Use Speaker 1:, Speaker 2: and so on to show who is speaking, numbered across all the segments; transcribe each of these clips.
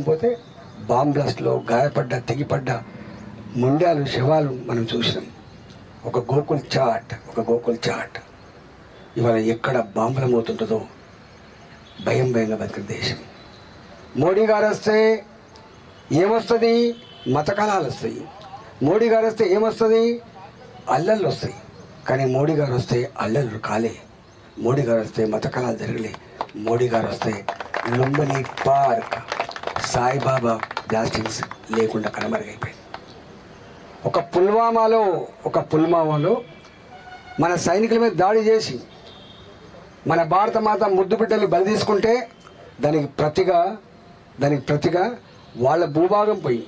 Speaker 1: మొత్తం పోతే బాంబ్ బ్లాస్ట్లో గాయపడ్డ తెగిపడ్డ ముండాలు శవాలు మనం చూసినాం. ఒక గోకుల్ చాట్ ఒక గోకుల్ చాట్. ఇవాళ ఎక్కడ బాంబుల మోతుంటుందో భయం భయంగా బతికిన దేశం. మోడీ గారు వస్తే ఏమొస్తుంది? మత కళాలు వస్తాయి. మోడీ గారు వస్తే ఏమొస్తుంది? అల్లర్లు వస్తాయి. కానీ మోడీ గారు వస్తే అల్లర్లు కాలే. మోడీ గారు వస్తే మత కళాలు జరగలే. మోడీ గారు వస్తే లుంబని పార్క్. సాయిబాబా బ్లాస్టింగ్స్ లేకుండా కనుమరుగైపోయింది ఒక పుల్వామాలో ఒక పుల్వామాలో మన సైనికుల మీద దాడి చేసి మన భారత మాత ముద్దు బిడ్డలు బలి తీసుకుంటే దానికి ప్రతిగా దానికి ప్రతిగా వాళ్ళ భూభాగం పోయి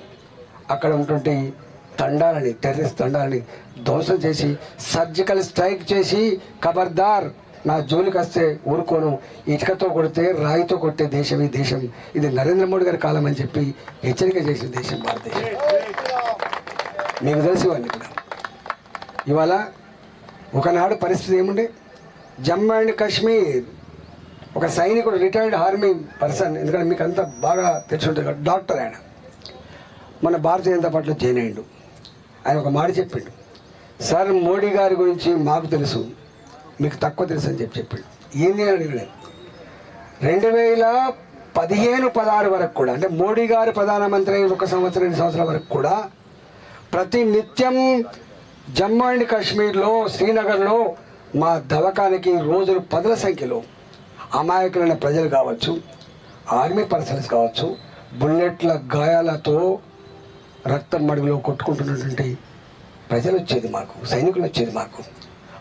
Speaker 1: అక్కడ ఉంటుంటే తండాలని టెర్రరిస్ట్ తండాలని ధ్వంసం చేసి సర్జికల్ స్ట్రైక్ చేసి ఖబర్దార్ నా జోలికి వస్తే ఊరుకోను. ఇటుకతో కొడితే రాయితో కొట్టే దేశం ఈ దేశం. ఇది నరేంద్ర మోడీ గారి కాలం అని చెప్పి హెచ్చరిక చేసిన దేశం భారతదేశం. మీకు తెలిసి వాళ్ళు ఇక్కడ ఇవాళ ఒకనాడు పరిస్థితి ఏముండే? జమ్మూ అండ్ కాశ్మీర్. ఒక సైనికుడు రిటైర్డ్ ఆర్మీ పర్సన్ ఎందుకంటే మీకు అంతా బాగా తెలిసి ఉంటుంది కదా, డాక్టర్ ఆయన. మన భారతీయ జనతా పార్టీలో జాయిన్ అయ్యిండు. ఆయన ఒక మాట చెప్పిండు. సార్ మోడీ గారి గురించి మాకు తెలుసు. మీకు తక్కువ తెలుసు అని చెప్పి చెప్పాడు. ఏంది అడిగాడు. రెండు వేల పదిహేను పదహారు వరకు కూడా అంటే మోడీ గారు ప్రధానమంత్రి అయిన ఒక సంవత్సరం రెండు సంవత్సరాల వరకు కూడా ప్రతి నిత్యం జమ్మూ అండ్ కాశ్మీర్లో శ్రీనగర్లో మా దవకానికి రోజులు పదుల సంఖ్యలో అమాయకులైన ప్రజలు కావచ్చు ఆర్మీ పర్సన్స్ కావచ్చు బుల్లెట్ల గాయాలతో రక్తం మడుగులో కొట్టుకుంటున్నటువంటి ప్రజలు వచ్చేది మాకు సైనికులు వచ్చేది మాకు.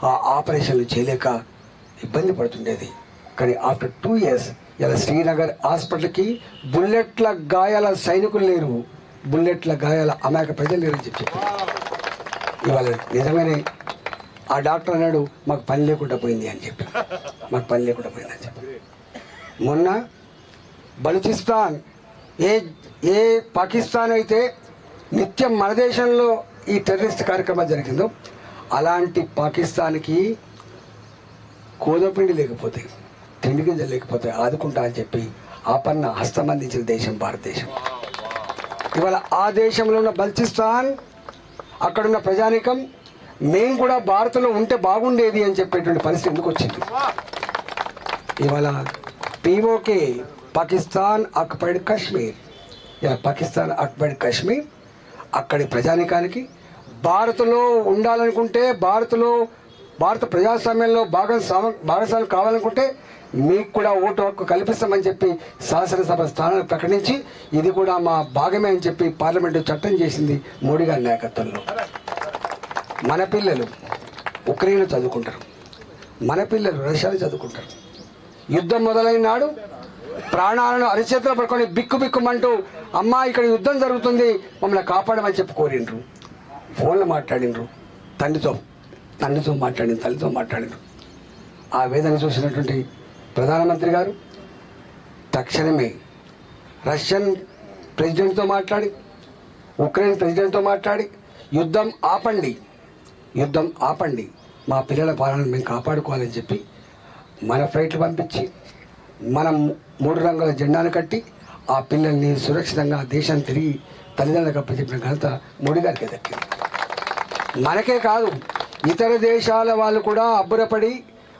Speaker 1: ఆ ఆపరేషన్లు చేయలేక ఇబ్బంది పడుతుండేది. కానీ ఆఫ్టర్ టూ ఇయర్స్ ఇలా శ్రీనగర్ హాస్పిటల్కి బుల్లెట్ల గాయాల సైనికులు లేరు. బుల్లెట్ల గాయాల అమాయక ప్రజలు లేరని చెప్పి చెప్పారు. ఇవాళ నిజంగానే ఆ డాక్టర్ అన్నాడు మాకు పని లేకుండా పోయింది అని చెప్పి. మాకు పని లేకుండా పోయింది అని చెప్పి. మొన్న బలూచిస్తాన్ ఏ ఏ పాకిస్తాన్ అయితే నిత్యం మన దేశంలో ఈ టెర్రరిస్ట్ కార్యక్రమం జరిగిందో అలాంటి పాకిస్తాన్కి కోదపిండి లేకపోతే తిండి గింజలు లేకపోతే ఆదుకుంటా అని చెప్పి ఆపన్న హస్తం అందించిన దేశం భారతదేశం. ఇవాళ ఆ దేశంలో ఉన్న బల్చిస్తాన్ అక్కడున్న ప్రజానికం మేము కూడా భారత్లో ఉంటే బాగుండేది అని చెప్పేటువంటి పరిస్థితి ఎందుకు వచ్చింది? ఇవాళ పీఓకే పాకిస్తాన్ అక్బైడ్ కాశ్మీర్. ఇలా పాకిస్తాన్ అక్బైడ్ కాశ్మీర్ అక్కడి ప్రజానికానికి భారత్లో ఉండాలనుకుంటే భారత్లో భారత ప్రజాస్వామ్యంలో భాగం భాగస్వామ్యం కావాలనుకుంటే మీకు కూడా ఓటు హక్కు కల్పిస్తామని చెప్పి శాసనసభ స్థానాన్ని ప్రకటించి ఇది కూడా మా భాగమే అని చెప్పి పార్లమెంటు చట్టం చేసింది మోడీ గారి నాయకత్వంలో. మన పిల్లలు ఉక్రెయిన్లో చదువుకుంటారు. మన పిల్లలు రష్యాలో చదువుకుంటారు. యుద్ధం మొదలైన నాడు ప్రాణాలను అరిచేతులు పడుకొని బిక్కు బిక్కుమంటూ అమ్మ ఇక్కడ యుద్ధం జరుగుతుంది మమ్మల్ని కాపాడమని చెప్పి కోరిండ్రు. ఫోన్లో మాట్లాడిండ్రు తండ్రితో తండ్రితో మాట్లాడిన తల్లితో మాట్లాడిండ్రు ఆ వేదన చూసినటువంటి ప్రధానమంత్రి గారు తక్షణమే రష్యన్ ప్రెసిడెంట్తో మాట్లాడి ఉక్రెయిన్ ప్రెసిడెంట్తో మాట్లాడి యుద్ధం ఆపండి యుద్ధం ఆపండి మా పిల్లల పాలన మేము కాపాడుకోవాలని చెప్పి మన ఫ్లైట్లు పంపించి మనం మూడు రంగుల జెండాను కట్టి ఆ పిల్లల్ని సురక్షితంగా దేశాన్ని తిరిగి తల్లిదండ్రులకు అప్పచెప్పిన ఘనత మోడీ గారికి దక్కింది. మనకే కాదు ఇతర దేశాల వాళ్ళు కూడా అబ్బురపడి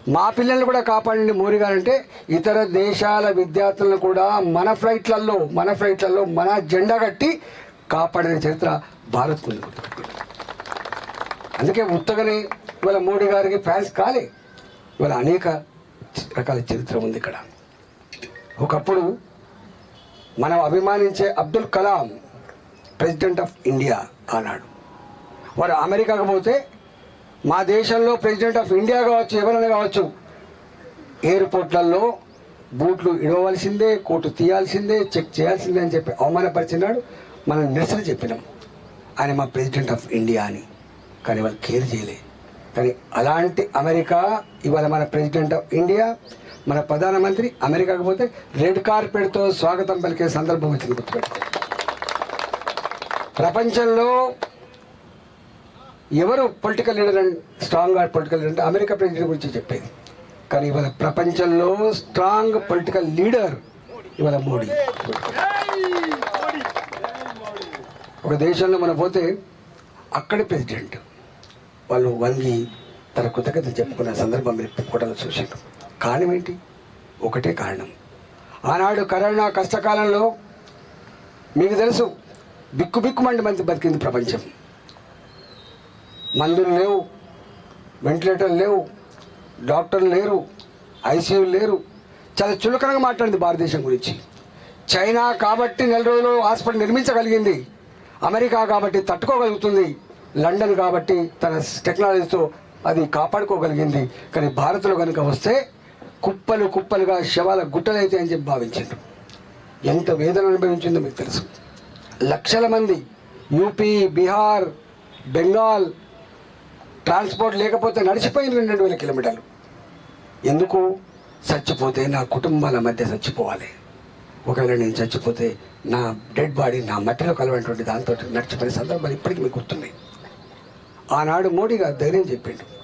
Speaker 1: మా పిల్లల్ని కూడా కాపాడండి మోడీ గారు అంటే ఇతర దేశాల విద్యార్థులను కూడా మన ఫ్లైట్లలో మన ఫ్లైట్లలో మన జెండా కట్టి కాపాడిన చరిత్ర భారత్ ఉంది అందుకే ఉత్తగనే ఇవాళ మోడీ గారికి ఫ్యాన్స్ కాలే. ఇవాళ అనేక రకాల చరిత్ర ఉంది ఇక్కడ. ఒకప్పుడు మనం అభిమానించే Abdul Kalam president of India అన్నాడు. వారు అమెరికాకు పోతే మా దేశంలో ప్రెసిడెంట్ ఆఫ్ ఇండియా కావచ్చు ఎవరైనా కావచ్చు ఎయిర్పోర్ట్లలో బూట్లు ఇడవలసిందే కోటు తీయాల్సిందే చెక్ చేయాల్సిందే అని చెప్పి అవమానపరిచినాడు. మనం నిరసన చెప్పినాం. ఆయన మా ప్రెసిడెంట్ ఆఫ్ ఇండియా అని. కానీ వాళ్ళు కేర్ చేయలే. కానీ అలాంటి అమెరికా ఇవాళ మన ప్రెసిడెంట్ ఆఫ్ ఇండియా మన ప్రధానమంత్రి అమెరికాకు పోతే రెడ్ కార్పెట్తో స్వాగతం పలికే సందర్భం వచ్చింది గుర్తుపెట్టుకో. ప్రపంచంలో ఎవరు political leader and strong political leader అంటే అమెరికా ప్రెసిడెంట్ గురించి చెప్పేది. కానీ ఇవాళ ప్రపంచంలో స్ట్రాంగ్ పొలిటికల్ లీడర్ ఇవాళ మోడీ. ఒక దేశంలో మనం పోతే అక్కడి ప్రెసిడెంట్ వాళ్ళు వంగి తన కృతజ్ఞత చెప్పుకున్న సందర్భం మీరు ఫోటోలు చూసారు కారణం ఏంటి? ఒకటే కారణం. ఆనాడు కరోనా కష్టకాలంలో మీకు తెలుసు బిక్కు బిక్కుమండి మంది బతికింది ప్రపంచం. మందులు లేవు వెంటిలేటర్లు లేవు డాక్టర్లు లేరు ఐసీయూలు లేరు. చాలా చులకనగా మాట్లాడింది భారతదేశం గురించి. చైనా కాబట్టి నెల రోజులు హాస్పిటల్ నిర్మించగలిగింది. అమెరికా కాబట్టి తట్టుకోగలుగుతుంది. లండన్ కాబట్టి తన టెక్నాలజీతో అది కాపాడుకోగలిగింది. కానీ భారత్లో కనుక వస్తే కుప్పలు కుప్పలుగా శవాల గుట్టలైతే అని చెప్పి భావించారు ఎంత వేదన అనుభవించిందో మీకు తెలుసు. లక్షల మంది యూపీ బీహార్ బెంగాల్ ట్రాన్స్పోర్ట్ లేకపోతే నడిచిపోయిన రెండు వేల కిలోమీటర్లు. ఎందుకు? చచ్చిపోతే నా కుటుంబాల మధ్య చచ్చిపోవాలి. ఒకవేళ నేను చచ్చిపోతే నా డెడ్ బాడీ నా మట్టిలో కలవనటువంటి దాంతో నడిచిపోయిన సందర్భాలు ఇప్పటికీ మీకు గుర్తున్నాయి. ఆనాడు మోడీ గారు ధైర్యం చెప్పిండు.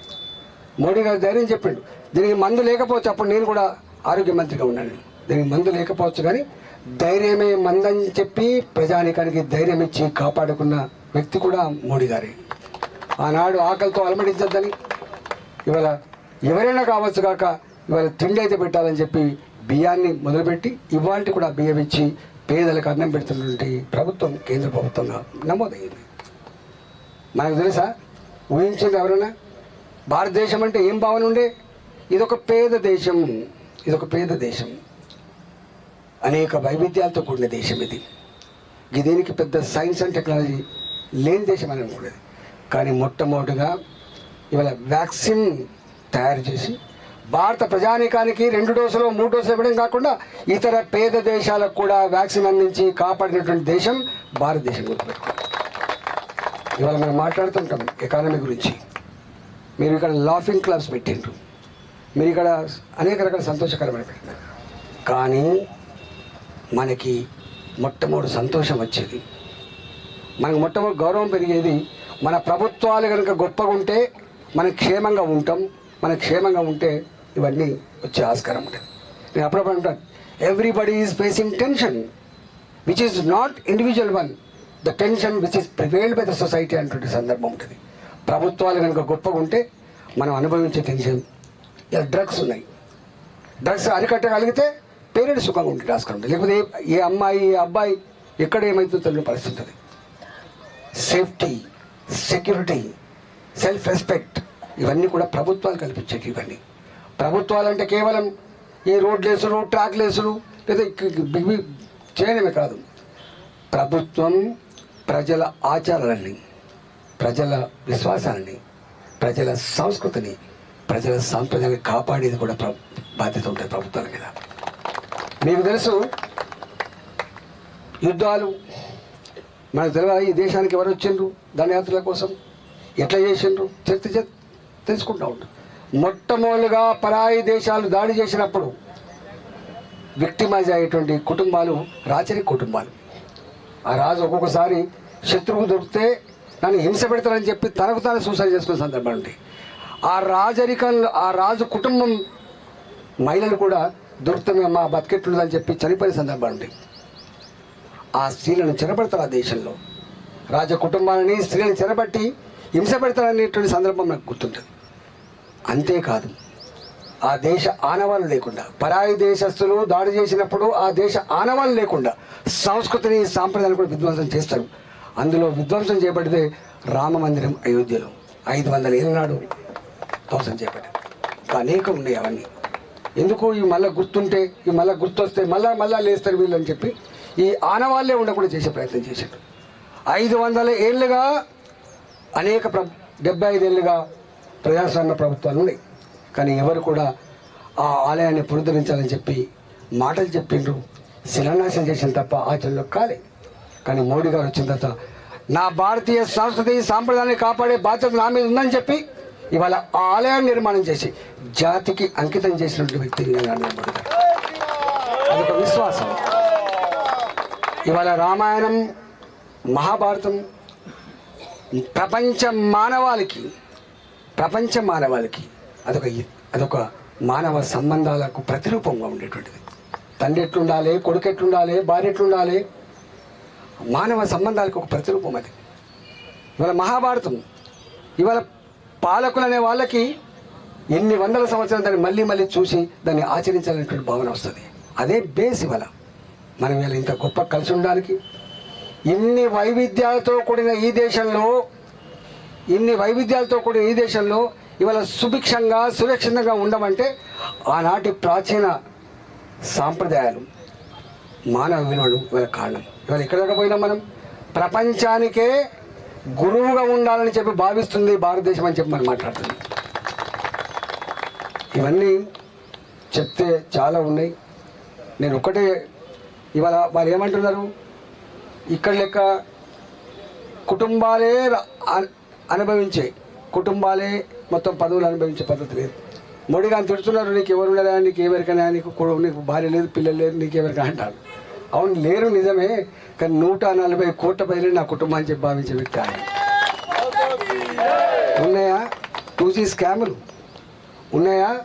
Speaker 1: మోడీ గారు ధైర్యం చెప్పిండు. దీనికి మందు లేకపోవచ్చు అప్పుడు నేను కూడా ఆరోగ్య మంత్రిగా ఉన్నాను. దీనికి మందు లేకపోవచ్చు కానీ ధైర్యమే మందని చెప్పి ప్రజానికానికి ధైర్యం ఇచ్చి కాపాడుకున్న వ్యక్తి కూడా మోడీ గారే. ఆనాడు ఆకలితో అలమటించద్దని ఇవాళ ఎవరైనా కావచ్చు కాక ఇవాళ తిండి అయితే పెట్టాలని చెప్పి బియ్యాన్ని మొదలుపెట్టి ఇవాళ కూడా బియ్యం ఇచ్చి పేదలకు అన్నం పెడుతున్నటువంటి ప్రభుత్వం కేంద్ర ప్రభుత్వంగా నమోదయ్యింది మనకు తెలుసా? ఊహించింది ఎవరైనా? భారతదేశం అంటే ఏం భావన ఉండే? ఇదొక పేద దేశం. ఇదొక పేద దేశం. అనేక వైవిధ్యాలతో కూడిన దేశం ఇది. ఈ దీనికి పెద్ద సైన్స్ అండ్ టెక్నాలజీ లేని దేశం అని అనుకునేది కానీ మొట్టమొదటిగా ఇవాళ వ్యాక్సిన్ తయారు చేసి భారత ప్రజానీకానికి రెండు డోసులు మూడు డోసులు ఇవ్వడం కాకుండా ఇతర పేద దేశాలకు కూడా వ్యాక్సిన్ అందించి కాపాడినటువంటి దేశం భారతదేశం గుర్తుపెట్టుకోండి ఇవాళ మనం మాట్లాడుతుంటాం ఎకానమీ గురించి. మీరు ఇక్కడ లాఫింగ్ క్లబ్స్ పెట్టిండ్రు. మీరు ఇక్కడ అనేక రకాల సంతోషకరమైన పెట్టినారు కానీ మనకి మొట్టమొదటి సంతోషం వచ్చేది. మనకు మొట్టమొదటి గౌరవం పెరిగేది మన ప్రభుత్వాలు కనుక గొప్పగా ఉంటే మనం క్షేమంగా ఉంటాం మన క్షేమంగా ఉంటే ఇవన్నీ వచ్చే ఆస్కారం ఉంటుంది. నేను అప్పుడప్పుడు అంటాను everybody is facing tension which is not individual one the tension which is prevailed by the society అనేటువంటి సందర్భం ఉంటుంది. ప్రభుత్వాలు కనుక గొప్పగా ఉంటే మనం అనుభవించే టెన్షన్ ఇలా డ్రగ్స్ ఉన్నాయి. డ్రగ్స్ అరికట్టగలిగితే పేరెంట్స్ సుఖంగా ఉంటే ఆస్కారం ఉంటుంది లేకపోతే ఏ- అమ్మాయి ఏ అబ్బాయి ఎక్కడ ఏమైతుందో తెలియని పరిస్థితి ఉంటుంది సేఫ్టీ సెక్యూరిటీ సెల్ఫ్ రెస్పెక్ట్ ఇవన్నీ కూడా ప్రభుత్వాలు కల్పించేవి ఇవన్నీ. ప్రభుత్వాలు అంటే కేవలం ఈ రోడ్లేసులు ట్రాక్లేసులు లేదా ఇక- లేదా చేయడమే కాదు. ప్రభుత్వం ప్రజల ఆచారాలని ప్రజల విశ్వాసాలని ప్రజల సంస్కృతిని ప్రజల సాంప్రదాయాన్ని కాపాడేది కూడా ప్ర బాధ్యత ఉంటుంది ప్రభుత్వాల మీద. మీకు తెలుసు యుద్ధాలు మనకు తెలియదు ఈ దేశానికి ఎవరు వచ్చిండ్రు దండయాత్రల కోసం ఎట్లా చేసిండ్రు చరిత్ర తెలుసుకుంటా ఉంటాం. మొట్టమొదలుగా పరాయి దేశాలు దాడి చేసినప్పుడు విక్టిమైజ్ అయ్యేటువంటి కుటుంబాలు రాచరిక కుటుంబాలు. ఆ రాజు ఒక్కొక్కసారి శత్రువు దొరికితే నన్ను హింస పెడతారని చెప్పి తనకు తాను సూసైడ్ చేసుకునే సందర్భం ఉంది. ఆ రాజరికంలో ఆ రాజు కుటుంబం మహిళలు కూడా దొరికితే మేము మా బతికెట్లుందని చెప్పి చనిపోయిన సందర్భం ఉంది. ఆ స్త్రీలను చెరబడతారు ఆ దేశంలో. రాజ కుటుంబాలని స్త్రీలను చెరబట్టి హింస పెడతారనేటువంటి సందర్భం నాకు గుర్తుంటుంది. అంతేకాదు ఆ దేశ ఆనవాళ్ళు లేకుండా పరాయి దేశస్తులు దాడి చేసినప్పుడు ఆ దేశ ఆనవాళ్ళు లేకుండా సంస్కృతిని సాంప్రదాయాలు కూడా విధ్వంసం చేస్తారు. అందులో విధ్వంసం చేపడితే రామ మందిరం అయోధ్యలో ఐదు వందల ఏళ్ళ నాడు ధ్వంసం చేపట్టింది. అనేకం ఉన్నాయి అవన్నీ. ఎందుకు ఈ మళ్ళీ గుర్తుంటే ఈ మళ్ళీ గుర్తొస్తే మళ్ళా మళ్ళా లేస్తారు వీళ్ళు అని చెప్పి ఈ ఆనవాళ్ళే ఉండకుండా చేసే ప్రయత్నం చేశాడు. ఐదు వందల ఏళ్ళుగా అనేక ప్ర డెబ్బై ఐదేళ్ళుగా ప్రజాస్వామ్య ప్రభుత్వాలు ఉన్నాయి. కానీ ఎవరు కూడా ఆ ఆలయాన్ని పునరుద్ధరించాలని చెప్పి మాటలు చెప్పిండ్రు. శిలాన్యాసం చేసిన తప్ప ఆచరణలో కాలే. కానీ మోడీ గారు వచ్చిన తర్వాత నా భారతీయ సంస్కృతి సాంప్రదాయాన్ని కాపాడే బాధ్యత నా మీద ఉందని చెప్పి ఇవాళ ఆలయం ఆలయాన్ని నిర్మాణం చేసి జాతికి అంకితం చేసినటువంటి వ్యక్తి అదొక విశ్వాసం. ఇవాళ రామాయణం మహాభారతం ప్రపంచ మానవాళికి ప్రపంచ మానవాళికి అదొక అదొక మానవ సంబంధాలకు ప్రతిరూపంగా ఉండేటువంటిది. తండ్రి ఎట్లుండాలి కొడుకు ఎట్లుండాలి భార్య ఎట్లుండాలి మానవ సంబంధాలకు ఒక ప్రతిరూపం అది. ఇవాళ మహాభారతం ఇవాళ పాలకులు అనే వాళ్ళకి ఎన్ని వందల సంవత్సరాలు దాన్ని మళ్ళీ మళ్ళీ చూసి దాన్ని ఆచరించాలనేటువంటి భావన వస్తుంది. అదే బేస్ ఇవాళ. మనం ఇలా ఇంత గొప్ప కలిసి ఉండడానికి ఇన్ని వైవిధ్యాలతో కూడిన ఈ దేశంలో ఇన్ని వైవిధ్యాలతో కూడిన ఈ దేశంలో ఇవాళ సుభిక్షంగా సురక్షితంగా ఉండమంటే ఆనాటి ప్రాచీన సాంప్రదాయాలు మానవ విలువలు ఇవాళ కారణం. ఇవాళ ఎక్కడ పోయినా మనం? ప్రపంచానికే గురువుగా ఉండాలని చెప్పి భావిస్తుంది భారతదేశం అని చెప్పి మనం మాట్లాడుతుంది ఇవన్నీ చెప్తే చాలా ఉన్నాయి. నేను ఒక్కటే ఇవాళ వాళ్ళు ఏమంటున్నారు? ఇక్కడ లెక్క కుటుంబాలే అనుభవించే కుటుంబాలే మొత్తం పదవులు అనుభవించే పద్ధతి లేదు. మోడీ గారిని తిడుతున్నారు నీకు ఎవరు ఉన్నారా నీకు ఎవరికైనా నీకు నీకు భార్య లేదు పిల్లలు లేదు నీకు ఎవరికైనా అంటారు. అవును లేరు నిజమే కానీ నూట నలభై కోట్ల ప్రజలు నా కుటుంబాన్ని చెప్పి భావించే ఉన్నాయా? టూ జీ స్కాములు. ఉన్నాయా?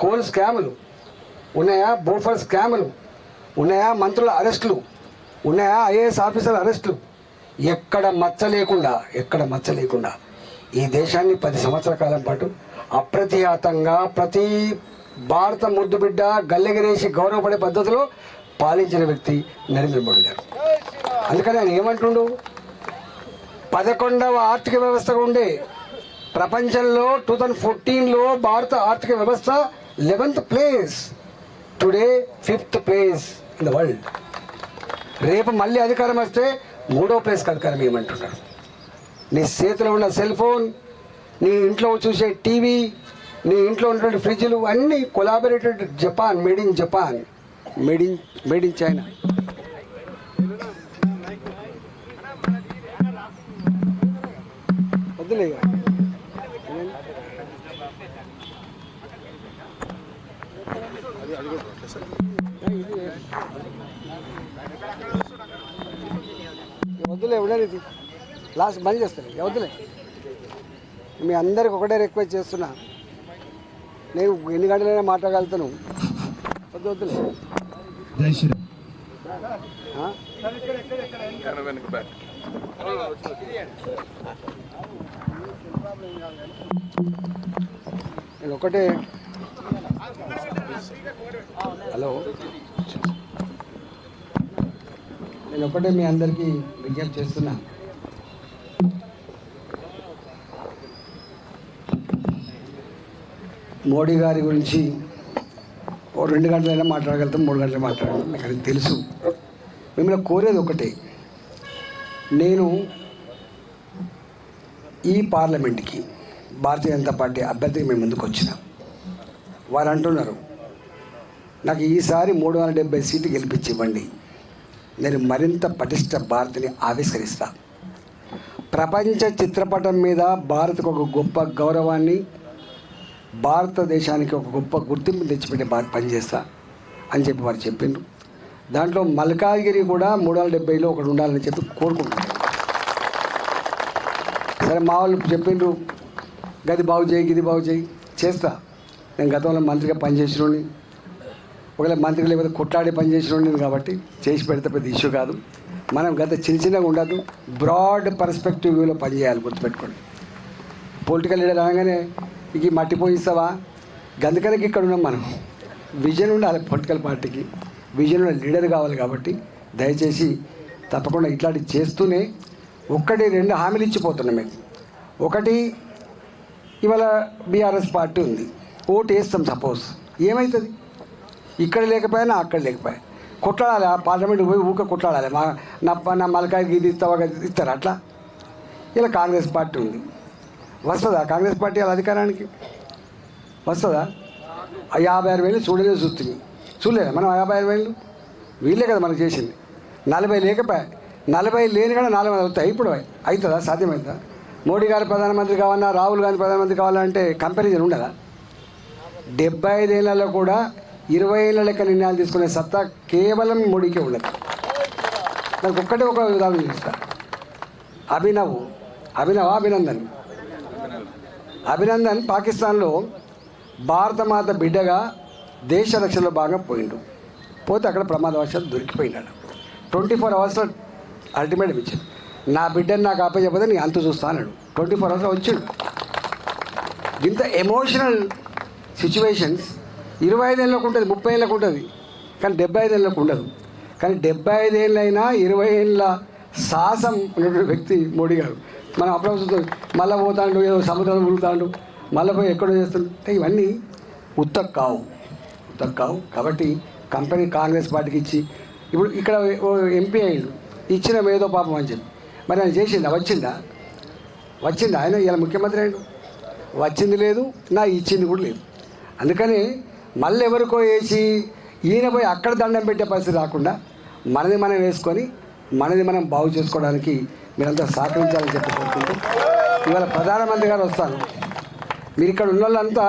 Speaker 1: కోల్ స్కాములు. ఉన్నాయా? బోఫర్ స్కాములు. ఉన్నాయా? మంత్రుల అరెస్టులు. ఉన్నాయా? ఐఏఎస్ ఆఫీసర్ల అరెస్టులు. ఎక్కడ మచ్చ లేకుండా ఎక్కడ మచ్చ లేకుండా ఈ దేశాన్ని పది సంవత్సరాల కాలం పాటు అప్రతిహతంగా ప్రతి భారత ముద్దు బిడ్డ గల్లెగిరేసి గౌరవపడే పద్ధతిలో పాలించిన వ్యక్తి నరేంద్ర మోడీ గారు. అందుకని ఆయన ఏమంటుండు? పదకొండవ ఆర్థిక వ్యవస్థగా ఉండే ప్రపంచంలో టూ థౌజండ్ ఫోర్టీన్లో భారత ఆర్థిక వ్యవస్థ eleventh place. Today fifth place in the world. రేపు మళ్ళీ అధికారం వస్తే మూడో ప్లేస్కి అధికారం ఏమంటున్నారు? నీ చేతిలో ఉన్న సెల్ ఫోన్ నీ ఇంట్లో చూసే టీవీ నీ ఇంట్లో ఉన్నటువంటి ఫ్రిడ్జ్లు అన్నీ collaborated Japan made in Japan. Made in made in China. వద్దులే వద్దులే ఉండదు లాస్ట్ బంద్ చేస్తాను ఇక వద్దులే. మీ అందరికి ఒకటే రిక్వెస్ట్ చేస్తున్నా. నేను ఎన్ని గంటలైనా మాట్లాడగలుగుతాను. వద్దు వద్దులే.
Speaker 2: జై శ్రీరామ్
Speaker 1: నేను ఒకటే హలో. నేను ఒకటే మీ అందరికీ విజ్ఞప్తి చేస్తున్నా. మోడీ గారి గురించి రెండు గంటలైనా మాట్లాడగలుగుతాం మూడు గంటలు మాట్లాడగలుగుతాం. నాకు అది తెలుసు. మిమ్మల్ని కోరేది ఒకటే. నేను ఈ పార్లమెంట్కి భారతీయ జనతా పార్టీ అభ్యర్థికి మేము ముందుకు వచ్చిన. వారు అంటున్నారు నాకు ఈసారి మూడు వందల డెబ్బై సీట్లు గెలిపించి ఇవ్వండి నేను మరింత పటిష్ట భారత్ని ఆవిష్కరిస్తా. ప్రపంచ చిత్రపటం మీద భారత్కు ఒక గొప్ప గౌరవాన్ని భారతదేశానికి ఒక గొప్ప గుర్తింపు తెచ్చిపెట్టే బాగా పనిచేస్తా అని చెప్పి వారు చెప్పిండ్రు. దాంట్లో మల్కాజ్గిరి కూడా మూడు వందల డెబ్బైలో ఒకటి ఉండాలని చెప్పి కోరుకుంటున్నాను సరే మా వాళ్ళు చెప్పిండ్రు గది బాగు చేయి గిది బాగు చేయి చేస్తా. నేను గతంలో మంత్రిగా పనిచేసినోడిని. ఒకవేళ మంత్రి లేకపోతే కొట్లాడి పనిచేసినోడిని కాబట్టి చేసి పెడితే పెద్ద ఇష్యూ కాదు. మనం గత చిన్న చిన్నగా ఉండదు బ్రాడ్ పర్స్పెక్టివ్ వ్యూలో పనిచేయాలి గుర్తుపెట్టుకోండి. పొలిటికల్ లీడర్ అనగానే ఇక మట్టిపోయిస్తావా మట్టి పోయిస్తావా గందుకనకి ఇక్కడ ఉన్నాం మనం. విజన్ ఉండాలి పొలిటికల్ పార్టీకి. విజన్ ఉన్న లీడర్ కావాలి కాబట్టి దయచేసి తప్పకుండా ఇట్లాంటివి చేస్తూనే ఒక్కటి రెండు హామీలు ఇచ్చిపోతున్నాం మేము. ఒకటి ఇవాళ బీఆర్ఎస్ పార్టీ ఉంది. ఓటు వేస్తాం సపోజ్. ఏమవుతుంది ఇక్కడ లేకపోయినా అక్కడ లేకపోయా కొట్లాడాలి ఆ పార్లమెంట్ పోయి ఊక కొట్లాడాలి. మా నా నా మలకాయకి ఇది ఇస్తావా ఇస్తారు అట్లా? ఇలా కాంగ్రెస్ పార్టీ ఉంది. వస్తుందా? కాంగ్రెస్ పార్టీ వాళ్ళ అధికారానికి? వస్తుందా? ఆ యాభై ఆరు వేలు చూడలే చూస్తుంది చూడలేదా? మనం యాభై ఆరు వేలు? వీళ్ళే కదా మనకు చేసింది. నలభై లేకపోయా నలభై లేని కూడా నాలుగు వందలు అవుతాయి. ఇప్పుడు అవుతుందా? సాధ్యమవుతుందా మోడీ గారు ప్రధానమంత్రి కావాలన్నా రాహుల్ గాంధీ ప్రధానమంత్రి కావాలంటే కంపారిజన్ ఉండదా? డెబ్బై ఐదేళ్ళలో కూడా ఇరవై ఏళ్ళ లెక్క నిర్ణయాలు తీసుకునే సత్తా కేవలం మోడీకే ఉండదు నాకు ఒక్కటే ఒక ఉదాహరణ చూస్తా. అభినవ్ అభినవ అభినందన్. అభినందన్ పాకిస్తాన్లో భారత మాత బిడ్డగా దేశ రక్షణలో భాగంగా పోయిండు. పోతే అక్కడ ప్రమాదవశాత్తు దొరికిపోయినాడు. ట్వంటీ ఫోర్ అవర్స్లో అల్టిమేటం ఇచ్చాడు. నా బిడ్డని నాకు అప్పచెప్పదే నేను అంత చూస్తా అన్నాడు. ట్వంటీ ఫోర్ అవర్స్ వచ్చాడు. ఇంత ఎమోషనల్ సిచ్యువేషన్స్ ఇరవై ఐదేళ్ళకు ఉంటుంది ముప్పై ఏళ్ళకు ఉంటుంది కానీ డెబ్బై ఐదేళ్ళకు ఉండదు. కానీ డెబ్బై ఐదేళ్ళైనా ఇరవై ఏళ్ళ సాహసం ఉన్నటువంటి వ్యక్తి మోడీ గారు. మనం అప్పుడప్పుడు మళ్ళీ పోతాడు ఏదో సముద్రం మురుగుతాడు మళ్ళీ పోయి ఎక్కడో చేస్తుంటే ఇవన్నీ ఉత్తక్ కావు. ఉత్తక్ కావు. కాబట్టి కంపెనీ కాంగ్రెస్ పార్టీకి ఇచ్చి ఇప్పుడు ఇక్కడ ఓ ఎంపీ అయ్యాడు. ఇచ్చిన ఏదో పాపం అని చెప్పి. మరి ఆయన చేసిందా వచ్చిందా వచ్చింది ఆయన ఇలా ముఖ్యమంత్రి అయ్యాడు. వచ్చింది లేదు నా ఇచ్చింది కూడా లేదు. అందుకని మళ్ళీ ఎవరికో వేసి ఈయన పోయి అక్కడ దండం పెట్టే పరిస్థితి రాకుండా మనది మనం వేసుకొని మనది మనం బాగు చేసుకోవడానికి మీరంతా సహకరించాలని చెప్పి కోరుకుంటూ ఇవాళ ప్రధానమంత్రి గారు వస్తాను మీరు ఇక్కడ ఉన్న వాళ్ళంతా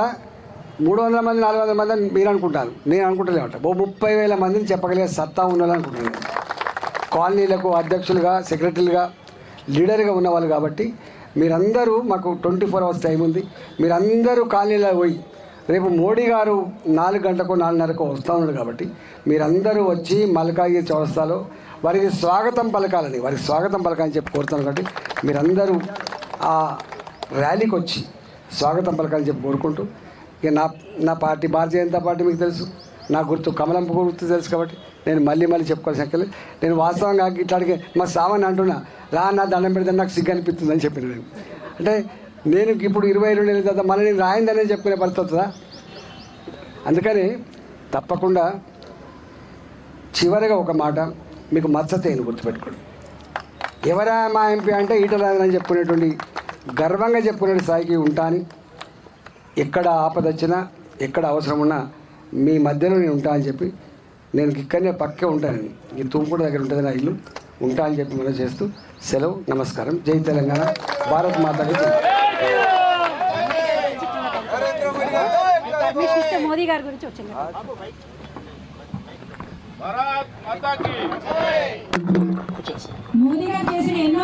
Speaker 1: మూడు వందల మంది నాలుగు వందల మంది అని మీరు అనుకుంటారు. నేను అనుకుంటలేమట ఓ ముప్పై వేల మందిని చెప్పగలిగే సత్తా ఉన్న అనుకుంటున్నాను. కాలనీలకు అధ్యక్షులుగా సెక్రటరీలుగా లీడర్గా ఉన్నవాళ్ళు కాబట్టి మీరందరూ మాకు ట్వంటీ ఫోర్ అవర్స్ టైం ఉంది. మీరందరూ కాలనీలో పోయి రేపు మోడీ గారు నాలుగు గంటలకు నాలుగున్నరకు వస్తూ ఉన్నాడు కాబట్టి మీరందరూ వచ్చి మల్కాయి చౌరస్తాలో వారికి స్వాగతం పలకాలని వారికి స్వాగతం పలకాలని చెప్పి కోరుతాను కాబట్టి మీరందరూ ఆ ర్యాలీకి వచ్చి స్వాగతం పలకాలని చెప్పి కోరుకుంటూ ఇక నా నా పార్టీ భారతీయ జనతా పార్టీ మీకు తెలుసు. నా గుర్తు కమలం గుర్తు తెలుసు కాబట్టి నేను మళ్ళీ మళ్ళీ చెప్పుకోవాల్సిన నేను వాస్తవంగా ఇట్లా అడిగే మా సామాన్ అంటున్నా రా నా దండం పెడితే నాకు సిగ్గు అనిపిస్తుంది అని చెప్పిన నేను. అంటే నేను ఇప్పుడు ఇరవై రెండు ఏళ్ళ తర్వాత మళ్ళీ నేను రాయిందనే చెప్పుకునే పరిస్థితుందా అందుకని తప్పకుండా చివరిగా ఒక మాట మీకు మచ్చతేను గుర్తుపెట్టుకోండి. ఎవరా మా ఎంపీ అంటే ఈటలాదని చెప్పుకునేటువంటి గర్వంగా చెప్పుకునే స్థాయికి ఉంటాను. ఎక్కడ ఆపద వచ్చినా ఎక్కడ అవసరం ఉన్నా మీ మధ్యలో నేను ఉంటా అని చెప్పి నేను ఇక్కడనే పక్కే ఉంటాను ఈ తుమ్ముడు దగ్గర ఉంటుంది నా ఇల్లు ఉంటా అని చెప్పి మనం చేస్తూ సెలవు నమస్కారం. జై తెలంగాణ భారత్
Speaker 3: మాత మోదీ గారి గురించి వచ్చింది మోదీ గారు చేసిన ఎన్నో